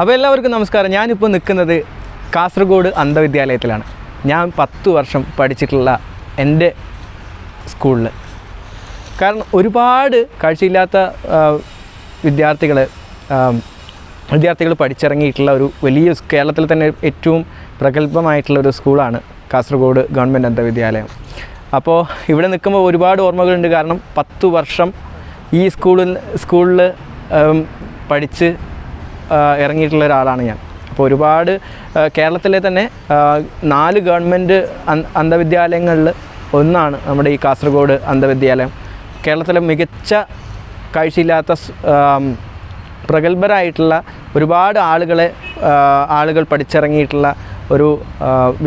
അപ്പോൾ എല്ലാവർക്കും നമസ്കാരം. ഞാനിപ്പോൾ നിൽക്കുന്നത് കാസർഗോഡ് അന്ധവിദ്യാലയത്തിലാണ്. ഞാൻ പത്ത് വർഷം പഠിച്ചിട്ടുള്ള എന്റെ സ്കൂളിൽ. കാരണം ഒരുപാട് കാഴ്ചയില്ലാത്ത വിദ്യാർത്ഥികൾ വിദ്യാർത്ഥികൾ പഠിച്ചിറങ്ങിയിട്ടുള്ള ഒരു വലിയ കേരളത്തിൽ തന്നെ ഏറ്റവും പ്രഗത്ഭമായിട്ടുള്ള ഒരു സ്കൂളാണ് കാസർഗോഡ് ഗവൺമെന്റ് അന്ധവിദ്യാലയം. അപ്പോൾ ഇവിടെ നിൽക്കുമ്പോൾ ഒരുപാട് ഓർമ്മകളുണ്ട്. കാരണം പത്ത് വർഷം ഈ സ്കൂളിൽ സ്കൂളിൽ പഠിച്ച് ഇറങ്ങിയിട്ടുള്ള ഒരാളാണ് ഞാൻ. അപ്പോൾ ഒരുപാട് കേരളത്തിലെ തന്നെ നാല് ഗവൺമെന്റ് അന്ധവിദ്യാലയങ്ങളിൽ ഒന്നാണ് നമ്മുടെ ഈ കാസർഗോഡ് അന്ധവിദ്യാലയം. കേരളത്തിലെ മികച്ച കാഴ്ചയില്ലാത്ത പ്രഗത്ഭരായിട്ടുള്ള ഒരുപാട് ആളുകളെ ആളുകൾ പഠിച്ചിറങ്ങിയിട്ടുള്ള ഒരു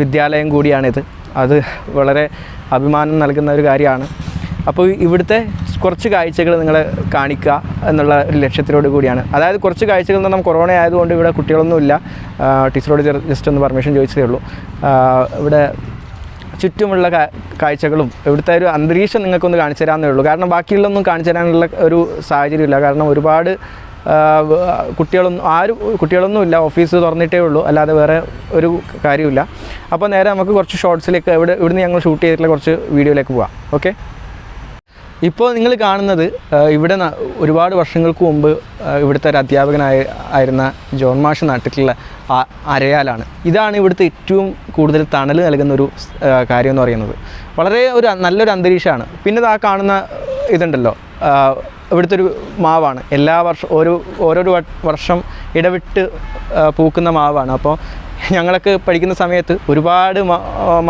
വിദ്യാലയം കൂടിയാണിത്. അത് വളരെ അഭിമാനം നൽകുന്ന ഒരു കാര്യമാണ്. അപ്പോൾ ഇവിടുത്തെ കുറച്ച് കാഴ്ചകൾ നിങ്ങളെ കാണിക്കുക എന്നുള്ള ഒരു ലക്ഷ്യത്തിലോട് കൂടിയാണ്. അതായത് കുറച്ച് കാഴ്ചകൾ എന്ന് പറഞ്ഞാൽ കൊറോണ ആയതുകൊണ്ട് ഇവിടെ കുട്ടികളൊന്നുമില്ല. ഇല്ല ടീച്ചറോട് ജസ്റ്റ് ഒന്ന് പെർമിഷൻ ചോദിച്ചതേ ഉള്ളൂ. ഇവിടെ ചുറ്റുമുള്ള കാഴ്ചകളും ഇവിടുത്തെ ഒരു അന്തരീക്ഷം നിങ്ങൾക്കൊന്ന് കാണിച്ചു തരാമെന്നേ ഉള്ളൂ. കാരണം ബാക്കിയുള്ളൊന്നും കാണിച്ചു തരാനുള്ള ഒരു സാഹചര്യമില്ല. കാരണം ഒരുപാട് കുട്ടികളൊന്നും ആരും കുട്ടികളൊന്നും കുട്ടികളൊന്നുമില്ല. ഓഫീസ് തുറന്നിട്ടേ ഉള്ളൂ. അല്ലാതെ വേറെ ഒരു കാര്യമില്ല അപ്പോൾ നേരെ നമുക്ക് കുറച്ച് ഷോർട്സിലേക്ക് ഇവിടെ ഇവിടുന്ന് ഞങ്ങൾ ഷൂട്ട് ചെയ്തിട്ടുള്ള കുറച്ച് വീഡിയോയിലേക്ക് പോവാം. ഓക്കെ ഇപ്പോൾ നിങ്ങൾ കാണുന്നത് ഇവിടെ ഒരുപാട് വർഷങ്ങൾക്ക് മുമ്പ് ഇവിടുത്തെ ഒരു അധ്യാപകനായ ആയിരുന്ന ജോൺ മാഷ് നാട്ടിലുള്ള അരയാലാണ്. ഇതാണ് ഇവിടുത്തെ ഏറ്റവും കൂടുതൽ തണൽ നൽകുന്ന ഒരു കാര്യം എന്ന് പറയുന്നത്. വളരെ ഒരു നല്ലൊരു അന്തരീക്ഷമാണ്. പിന്നെ ആ കാണുന്ന ഇതുണ്ടല്ലോ ഇവിടുത്തെ ഒരു മാവാണ്. എല്ലാ വർഷം ഓരോ ഓരോരോ വർഷം ഇടവിട്ട് പൂക്കുന്ന മാവാണ്. അപ്പോൾ ഞങ്ങളൊക്കെ പഠിക്കുന്ന സമയത്ത് ഒരുപാട്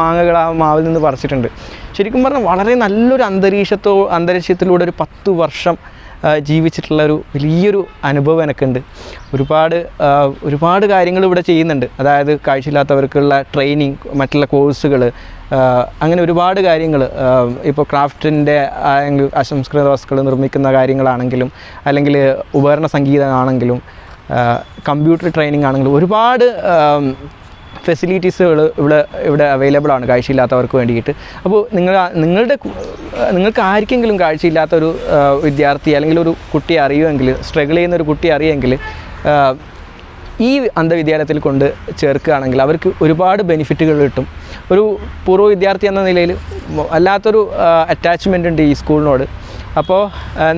മാങ്ങകൾ ആ മാവിൽ നിന്ന് പറിച്ചിട്ടുണ്ട്. ശരിക്കും പറഞ്ഞാൽ വളരെ നല്ലൊരു അന്തരീക്ഷത്തോ അന്തരീക്ഷത്തിലൂടെ ഒരു പത്ത് വർഷം ജീവിച്ചിട്ടുള്ള ഒരു വലിയൊരു അനുഭവം എനിക്കുണ്ട്. ഒരുപാട് ഒരുപാട് കാര്യങ്ങൾ ഇവിടെ ചെയ്യുന്നുണ്ട്. അതായത് കാഴ്ചയില്ലാത്തവർക്കുള്ള ട്രെയിനിങ് മറ്റുള്ള കോഴ്സുകൾ അങ്ങനെ ഒരുപാട് കാര്യങ്ങൾ ഇപ്പോൾ ക്രാഫ്റ്റിന്റെ അസംസ്കൃത വസ്തുക്കൾ നിർമ്മിക്കുന്ന കാര്യങ്ങളാണെങ്കിലും അല്ലെങ്കിൽ ഉപകരണ സംഗീതമാണെങ്കിലും കമ്പ്യൂട്ടർ ട്രെയിനിങ് ആണെങ്കിലും ഒരുപാട് ഫെസിലിറ്റീസുകൾ ഇവിടെ ഇവിടെ അവൈലബിൾ ആണ് കാഴ്ചയില്ലാത്തവർക്ക് വേണ്ടിയിട്ട്. അപ്പോൾ നിങ്ങൾ നിങ്ങളുടെ നിങ്ങൾക്ക് ആർക്കെങ്കിലും കാഴ്ചയില്ലാത്ത ഒരു വിദ്യാർത്ഥി അല്ലെങ്കിൽ ഒരു കുട്ടിയെ അറിയുമെങ്കിൽ സ്ട്രഗിൾ ചെയ്യുന്ന ഒരു കുട്ടി അറിയുമെങ്കിൽ ഈ അന്ധവിദ്യാലയത്തിൽ കൊണ്ട് ചേർക്കുകയാണെങ്കിൽ അവർക്ക് ഒരുപാട് ബെനിഫിറ്റുകൾ കിട്ടും. ഒരു പൂർവ വിദ്യാർത്ഥി എന്ന നിലയിൽ വല്ലാത്തൊരു അറ്റാച്ച്മെന്റ് ഉണ്ട് ഈ സ്കൂളിനോട് അപ്പോൾ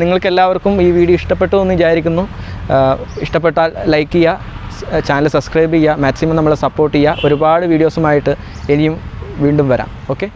നിങ്ങൾക്കെല്ലാവർക്കും ഈ വീഡിയോ ഇഷ്ടപ്പെട്ടു എന്ന് വിചാരിക്കുന്നു. ഇഷ്ടപ്പെട്ടാൽ ലൈക്ക് ചെയ്യുക ചാനൽ സബ്സ്ക്രൈബ് ചെയ്യുക മാക്സിമം നമ്മളെ സപ്പോർട്ട് ചെയ്യുക. ഒരുപാട് വീഡിയോസുമായിട്ട് ഇനിയും വീണ്ടും വരാം. ഓക്കെ